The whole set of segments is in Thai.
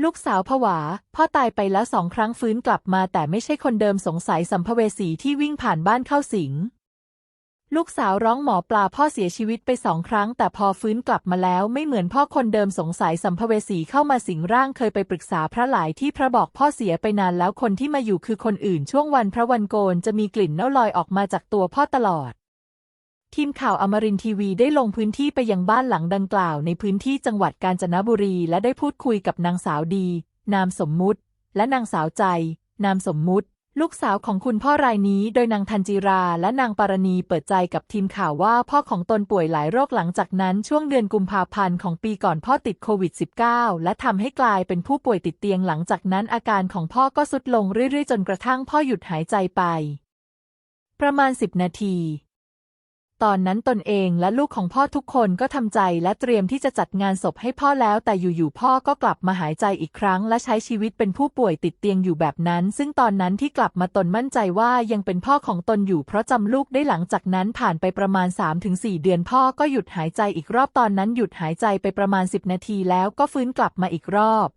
ลูกสาวผวา พ่อตายไปแล้วสองครั้งฟื้นกลับมาแต่ไม่ใช่คนเดิมสงสัยสัมภเวสีที่วิ่งผ่านบ้านเข้าสิง ลูกสาวร้องหมอปลาพ่อเสียชีวิตไปสองครั้ง แต่พอฟื้นกลับมาแล้วไม่เหมือนพ่อคนเดิมสงสัยสัมภเวสีเข้ามาสิงร่างเคยไปปรึกษาพระหลายที่พระบอกพ่อเสียไปนานแล้วคนที่มาอยู่คือคนอื่นช่วงวันพระวันโกนจะมีกลิ่นเน่าลอยออกมาจากตัวพ่อตลอด ทีมข่าวอมรินทีวีได้ลงพื้นที่ไปยังบ้านหลังดังกล่าวในพื้นที่จังหวัดกาญจนบุรี และได้พูดคุยกับนางสาวดี นามสมมุติ และนางสาวใจ นามสมมุติ ลูกสาวของคุณพ่อรายนี้ โดยนางทันจิราและนางปารณีเปิดใจกับทีมข่าวว่าพ่อของตนป่วยหลายโรคหลังจากนั้นช่วงเดือนกุมภาพันธ์ของปีก่อนพ่อติดโควิด -19 และทำให้กลายเป็นผู้ป่วยติดเตียงหลังจากนั้นอาการของพ่อก็ทรุดลงเรื่อยๆ จนกระทั่งพ่อหยุดหายใจไป ประมาณ 10 นาที ตอนนั้นตนเองและลูกของพ่อทุกคนก็ทำใจและเตรียมที่จะจัดงานศพให้พ่อแล้ว แต่อยู่ๆพ่อก็กลับมาหายใจอีกครั้ง และใช้ชีวิตเป็นผู้ป่วยติดเตียงอยู่แบบนั้น ซึ่งตอนนั้นที่กลับมาตนมั่นใจว่ายังเป็นพ่อของตนอยู่ เพราะจำลูกได้หลังจากนั้นผ่านไปประมาณ 3-4 เดือนพ่อก็หยุดหายใจอีกรอบตอนนั้นหยุดหายใจไปประมาณ 10 นาทีแล้วก็ฟื้นกลับมาอีกรอบ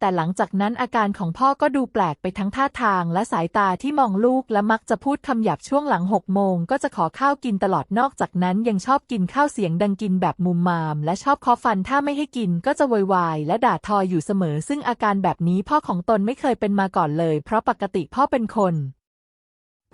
แต่หลังจากนั้นอาการของพ่อก็ดูแปลกไปทั้งท่าทางและสายตาที่มองลูกและมักจะพูดคำหยาบช่วงหลังหกโมงก็จะขอข้าวกินตลอดนอกจากนั้นยังชอบกินข้าวเสียงดังกินแบบมุมมาม และชอบเคอฟันถ้าไม่ให้กินก็จะวอยวายและด่าทออยู่เสมอ ซึ่งอาการแบบนี้พ่อของตนไม่เคยเป็นมาก่อนเลย เพราะปกติพ่อเป็นคน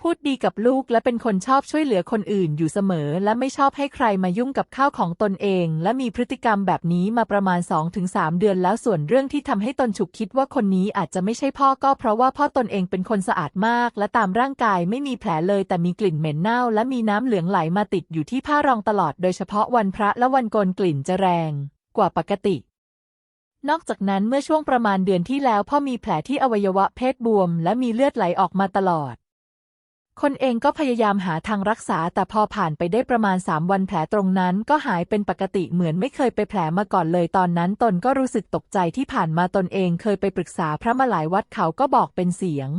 พูดดีกับลูกและเป็นคนชอบช่วยเหลือคนอื่นอยู่เสมอ และไม่ชอบให้ใครมายุ่งกับข้าวของตนเอง และมีพฤติกรรมแบบนี้มาประมาณ 2-3 เดือนแล้วส่วนเรื่องที่ทำให้ตนฉุกคิดว่าคนนี้อาจจะไม่ใช่พ่อก็เพราะว่าพ่อตนเองเป็นคนสะอาดมาก และตามร่างกายไม่มีแผลเลยแต่มีกลิ่นเหม็นเน่า และมีน้ำเหลืองไหลมาติดอยู่ที่ผ้ารองตลอด โดยเฉพาะวันพระและวันโกนกลิ่นจะแรง กว่าปกตินอกจากนั้นเมื่อช่วงประมาณเดือนที่แล้วพ่อมีแผลที่อวัยวะเพศบวม และมีเลือดไหลออกมาตลอด คนเองก็พยายามหาทางรักษา แต่พอผ่านไปได้ประมาณ 3 วันแผลตรงนั้น ก็หายเป็นปกติเหมือนไม่เคยไปแผลมาก่อนเลยตอนนั้นตนก็รู้สึกตกใจที่ผ่านมาตนเองเคยไปปรึกษาพระมาหลายวัดเขาก็บอกเป็นเสียง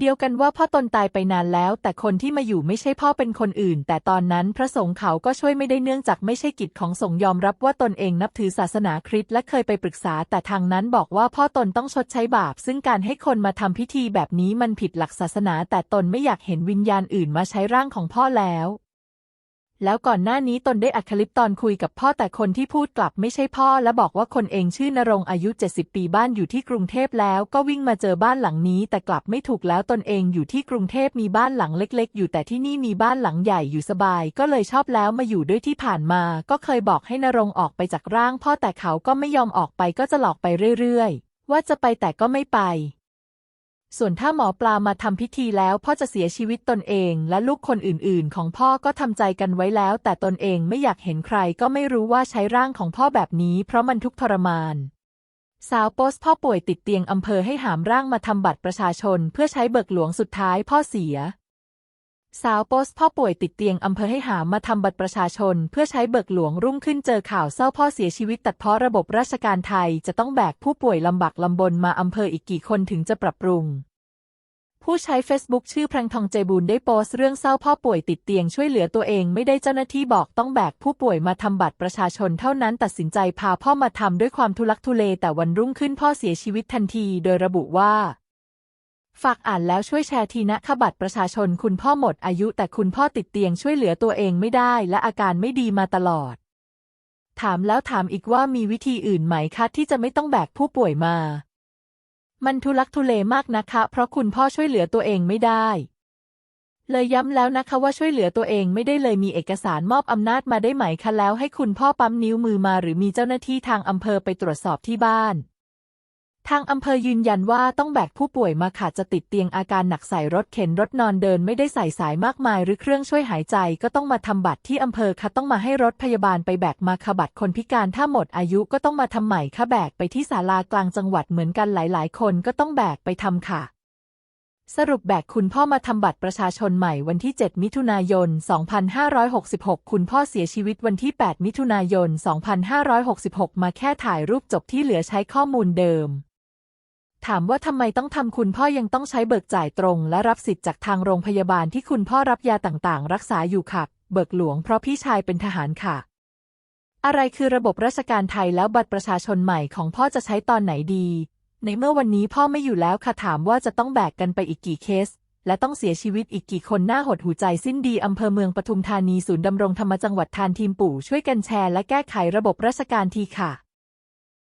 เดียวกันว่าพ่อตนตายไปนานแล้ว แต่คนที่มาอยู่ไม่ใช่พ่อเป็นคนอื่น แต่ตอนนั้นพระสงฆ์เขาก็ช่วยไม่ได้เนื่องจากไม่ใช่กิจของสงฆ์ยอมรับว่าตนเองนับถือศาสนาคริสต์และเคยไปปรึกษา แต่ทางนั้นบอกว่าพ่อตนต้องชดใช้บาป ซึ่งการให้คนมาทำพิธีแบบนี้มันผิดหลักศาสนา แต่ตนไม่อยากเห็นวิญญาณอื่นมาใช้ร่างของพ่อแล้ว แล้วก่อนหน้านี้ตนได้อัดคลิปตอนคุยกับพ่อแต่คนที่พูดกลับไม่ใช่พ่อ และบอกว่าคนเองชื่อนรงค์อายุ 70 ปีบ้านอยู่ที่กรุงเทพแล้วก็วิ่งมาเจอบ้านหลังนี้ แต่กลับไม่ถูกแล้วตนเองอยู่ที่กรุงเทพมีบ้านหลังเล็ก ๆ อยู่แต่ที่นี่มีบ้านหลังใหญ่อยู่สบาย ก็เลยชอบแล้วมาอยู่ด้วยที่ผ่านมา ก็เคยบอกให้นรงค์ออกไปจากร่าง พ่อแต่เขาก็ไม่ยอมออกไปก็จะหลอกไปเรื่อย ๆ ว่าจะไปแต่ก็ไม่ไป ส่วนถ้าหมอปลามาทำพิธีแล้วพ่อจะเสียชีวิตตนเองและลูกคนอื่นๆ ของพ่อก็ทำใจกันไว้แล้ว แต่ตนเองไม่อยากเห็นใครก็ไม่รู้ว่าใช้ร่างของพ่อแบบนี้ เพราะมันทุกข์ทรมาน สาวโพสพ่อป่วยติดเตียงอำเภอให้หามร่างมาทำบัตรประชาชน เพื่อใช้เบิกหลวงสุดท้ายพ่อเสีย สาวโพสพ่อป่วยติดเตียงอำเภอให้หามาทำบัตรประชาชน เพื่อใช้เบิกหลวงรุ่งขึ้นเจอข่าวเศร้าพ่อเสียชีวิตตัดเพราะระบบราชการไทยจะต้องแบกผู้ป่วยลำบากลำบนมาอำเภออีกกี่คนถึงจะปรับปรุง ผู้ใช้ Facebook ชื่อแพรงทองเจบูนได้โพสต์เรื่องเศร้าพ่อป่วยติดเตียงช่วยเหลือตัวเองไม่ได้เจ้าหน้าที่บอกต้องแบกผู้ป่วยมาทำบัตรประชาชนเท่านั้นตัดสินใจพาพ่อมาทำด้วยความทุลักทุเลแต่วันรุ่งขึ้นพ่อเสียชีวิตทันที โดยระบุว่า ฝากอ่านแล้วช่วยแชร์ทีนะขบัตรประชาชนคุณพ่อหมดอายุแต่คุณพ่อติดเตียงช่วยเหลือตัวเองไม่ได้และอาการไม่ดีมาตลอด ถามแล้วถามอีกว่ามีวิธีอื่นไหมคะที่จะไม่ต้องแบกผู้ป่วยมา มันทุลักทุเลมากนะคะ เพราะคุณพ่อช่วยเหลือตัวเองไม่ได้ เลยย้ำแล้วนะคะว่าช่วยเหลือตัวเองไม่ได้เลยมีเอกสารมอบอำนาจมาได้ไหมคะแล้วให้คุณพ่อปั๊มนิ้วมือมา หรือมีเจ้าหน้าที่ทางอำเภอไปตรวจสอบที่บ้าน ทางอำเภอยืนยันว่าต้องแบกผู้ป่วยมาขาดจะติดเตียงอาการหนักใส่รถเข็นรถนอนเดินไม่ได้ใส่สายมากมาย หรือเครื่องช่วยหายใจก็ต้องมาทำบัตรที่อำเภอค่ะต้องมาให้รถพยาบาลไปแบกมาค่ะบัตรคนพิการถ้าหมดอายุก็ต้องมาทำใหม่ค่ะแบกไปที่ศาลากลางจังหวัดเหมือนกันหลาย ๆ คนก็ต้องแบกไปทำค่ะ สรุปแบกคุณพ่อมาทำบัตรประชาชนใหม่วันที่ 7 มิถุนายน 2566 คุณพ่อเสียชีวิตวันที่ 8 มิถุนายน 2566 มาแค่ถ่ายรูปจบที่เหลือใช้ข้อมูลเดิม ถามว่าทำไมต้องทำคุณพ่อยังต้องใช้เบิกจ่ายตรง และรับสิทธิ์จากทางโรงพยาบาลที่คุณพ่อรับยาต่างๆ รักษาอยู่ค่ะ เบิกหลวงเพราะพี่ชายเป็นทหารค่ะ อะไรคือระบบราชการไทยแล้วบัตรประชาชนใหม่ของพ่อจะใช้ตอนไหนดี ในเมื่อวันนี้พ่อไม่อยู่แล้วค่ะถามว่าจะต้องแบกกันไปอีกกี่เคส และต้องเสียชีวิตอีกกี่คนหน้าหดหูใจสิ้นดีอำเภอเมืองปทุมธานีศูนย์ดำรงธรรมจังหวัดทานทีมปู่ช่วยกันแชร์และแก้ไขระบบราชการทีค่ะ